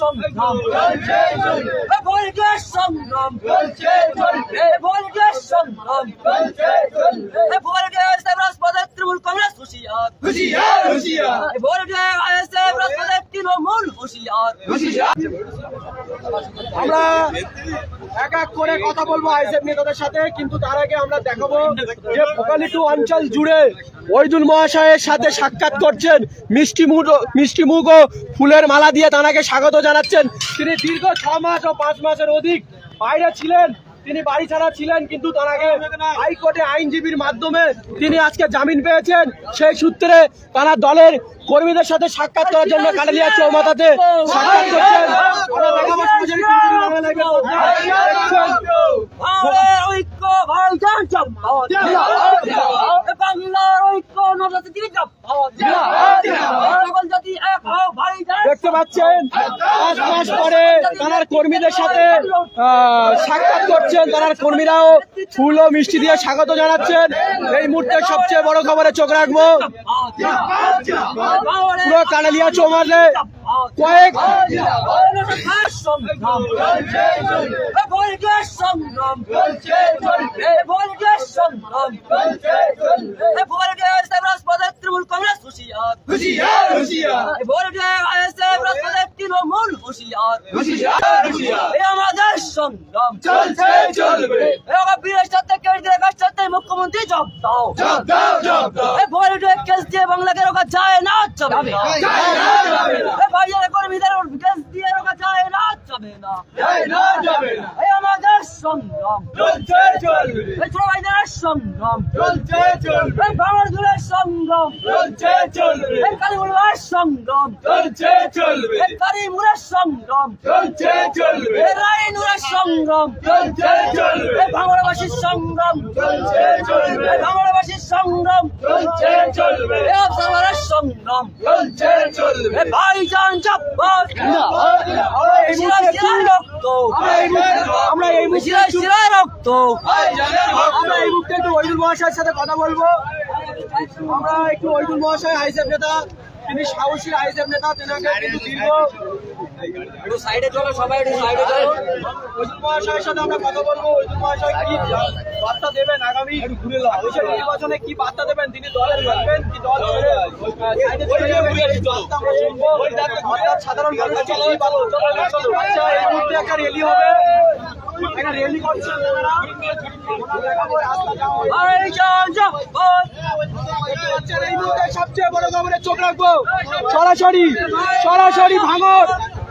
সংগ্রাম। বর্গের সংগ্রাম। বর্গের সংগ্রাম। বর্গে রাজপথে তৃণমূল কংগ্রেস হুঁশিয়ার। এ বর্গে আইএসএফ রাজপথে তৃণমূল হুঁশিয়ার। আমরা এক এক করে কথা বলব আইসেফ নেতাদের সাথে, কিন্তু তার আগে আমরা দেখাবো যে ভোকালিটু অঞ্চল জুড়ে ওইদুল মহাশয়ের সাথে সাক্ষাৎ করছেন। মিষ্টি মুখ মিষ্টি মুখ ও ফুলের মালা দিয়ে তানাকে স্বাগত জানাচ্ছেন। তিনি দীর্ঘ ছ মাস ও পাঁচ মাসের অধিক বাইরে ছিলেন। তিনি বাড়ি ছাড়া ছিলেন, কিন্তু তার আগে হাইকোর্টে আইনজীবীর মাধ্যমে তিনি আজকে জামিন পেয়েছেন। সেই সূত্রে তারা দলের কর্মীদের সাথে সাক্ষাৎ করার জন্য কাটালিয়া চৌমাথাতে সাক্ষাৎ করছেন আমরা দেখাবো সরাসরি টিভি বাংলা লাইভের মধ্যে। দেখছেন। ভারতের ঐক্য ভাইজান জব্বর এ দেখতে পাচ্ছেন? পাঁচ মাস পরে কর্মীদের সাথে সাক্ষাৎ করছেন। তার কর্মীরাও ফুল ও মিষ্টি দিয়ে স্বাগত জানাচ্ছেন। এই মুহূর্তে সবচেয়ে বড় খবরে চোখ রাখব। পুরো কানালিয়া চৌমারে কয়েক সংগ্রাম। বর্গের সংগ্রাম। বর্গের সংগ্রাম। আইএসএফ রাজপথে তৃণমূল কংগ্রেস হুঁশিয়ার। এ বর্গে আইএসএফ রাজপথে তৃণমূল হুঁশিয়ার। এ আমাদের সংগ্রাম। এ আমার বীরের সাথে কেন্দ্রের সাথে মুখ্যমন্ত্রী জব দাও। কেস দিয়ে বাংলাকে রোকা যায় না যাবে না। ভাইয়ের কর্মীদের কেস দিয়ে রোকা যায় না যাবে না এই আমাদের সংগ্রাম এই ছোট ভাইদের সংগ্রাম এই ভাঙর গুলের সংগ্রাম এই কালীমুড়ার সংগ্রাম এই কালীমুড়ার সংগ্রাম এই রাইনুরের সংগ্রাম এই ভাঙড়বাসীর সংগ্রাম এই ভাঙড়বাসীর সংগ্রাম এই অবজারভারের সংগ্রাম এই ভাইজান জব্বর। আমরা এই মুখে শিরায় রক্ত। আমরা এই মুখে একটু ওইদুল মহাশয়ের সাথে কথা বলব। আমরা একটু ওইদুল মহাশয় আইসেফ নেতা তিনি সাহসী আইসেফ নেতা তেনাকে কিন্তু দীর্ঘ একটু সাইডে চলো সবাই একটু সাইডে চলো। ওইদুল মহাশয়ের সাথে আমরা কথা বলব। ওইদুল মহাশয় কি বার্তা দেবেন আগামী নির্বাচনে? কি বার্তা দেবেন? তিনি দলে থাকবেন কি দল সাধারণ? আচ্ছা এই মুহূর্তে একটা র্যালি হবে। একটা র্যালি করছেন সবচেয়ে বড় খবরে চোখ রাখব। সরাসরি সরাসরি ভাঙর।